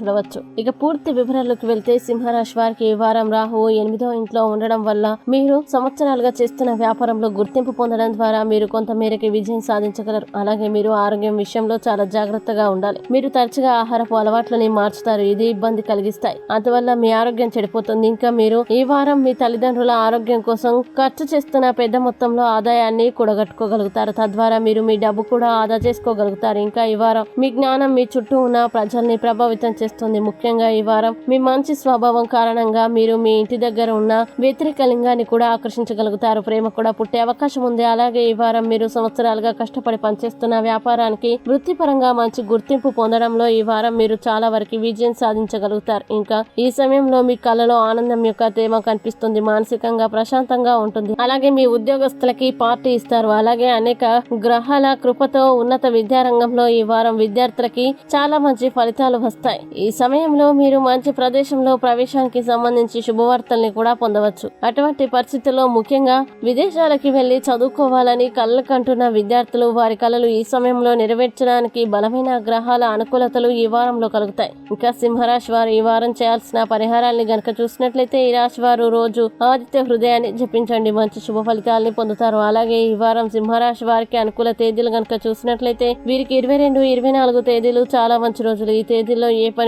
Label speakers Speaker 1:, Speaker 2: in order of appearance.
Speaker 1: చూడవచ్చు. ఇక పూర్తి వివరాల్లోకి వెళ్తే సింహరాశి వారికి ఈ వారం రాహు ఎనిమిదో ఇంట్లో ఉండడం వల్ల మీరు సంవత్సరాలుగా చేస్తున్న వ్యాపారంలో గుర్తింపు పొందడం ద్వారా మీరు కొంత మేరకు విజయం సాధించగలరు. అలాగే మీరు ఆరోగ్యం విషయంలో చాలా జాగ్రత్తగా ఉండాలి. మీరు తరచుగా ఆహారపు అలవాట్లని మార్చుతారు. ఇది ఇబ్బంది కలిగిస్తాయి. అందువల్ల మీ ఆరోగ్యం చెడిపోతుంది. ఇంకా మీరు ఈ వారం మీ తల్లిదండ్రుల ఆరోగ్యం కోసం ఖర్చు చేస్తున్న పెద్ద మొత్తంలో ఆదాయాన్ని కూడగట్టుకోగలుగుతారు. తద్వారా మీరు మీ డబ్బు కూడా ఆదా చేసుకోగలుగుతారు. ఇంకా ఈ వారం మీ జ్ఞానం మీ చుట్టూ ఉన్న ప్రజల్ని ప్రభావితం చేస్తుంది. ముఖ్యంగా ఈ వారం మీ మంచి స్వభావం కారణంగా మీరు మీ ఇంటి దగ్గర ఉన్న వ్యతిరేక లింగాన్ని కూడా ఆకర్షించగలుగుతారు. ప్రేమ కూడా పుట్టే అవకాశం ఉంది. అలాగే ఈ వారం మీరు సంవత్సరాలుగా కష్టపడి పనిచేస్తున్న వ్యాపారానికి వృత్తిపరంగా మంచి గుర్తింపు పొందడంలో ఈ వారం మీరు చాలా వరకు విజయం సాధించగలుగుతారు. ఇంకా ఈ సమయంలో మీ కళలో ఆనందం యొక్క తేమ కనిపిస్తుంది. మానసికంగా ప్రశాంతంగా ఉంటుంది. అలాగే మీ ఉద్యోగస్తులకి పార్టీ ఇస్తారు. అలాగే అనేక గ్రహాల కృపతో ఉన్నత విద్యారంగంలో ఈ వారం విద్యార్థులకి చాలా మంచి ఫలితాలు వస్తాయి. ఈ సమయంలో మీరు మంచి ప్రదేశంలో ప్రవేశానికి సంబంధించి శుభవార్తల్ని కూడా పొందవచ్చు. అటువంటి పరిస్థితుల్లో ముఖ్యంగా విదేశాలకి వెళ్ళి చదువుకోవాలని కళ్ళకంటున్న విద్యార్థులు వారి కళలు ఈ సమయంలో నెరవేర్చడానికి బలమైన గ్రహాల అనుకూలతలు ఈ వారంలో కలుగుతాయి. ఇంకా సింహరాశి వారు ఈ వారం చేయాల్సిన పరిహారాల్ని గనక చూసినట్లయితే ఈ రాశి వారు రోజు ఆదిత్య హృదయాన్ని జపించండి. మంచి శుభ ఫలితాలని పొందుతారు. అలాగే ఈ వారం సింహరాశి వారికి అనుకూల తేదీలు గనక చూసినట్లయితే వీరికి ఇరవై రెండు ఇరవై నాలుగు తేదీలు చాలా మంచి రోజులు. ఈ తేదీల్లో ఏ పని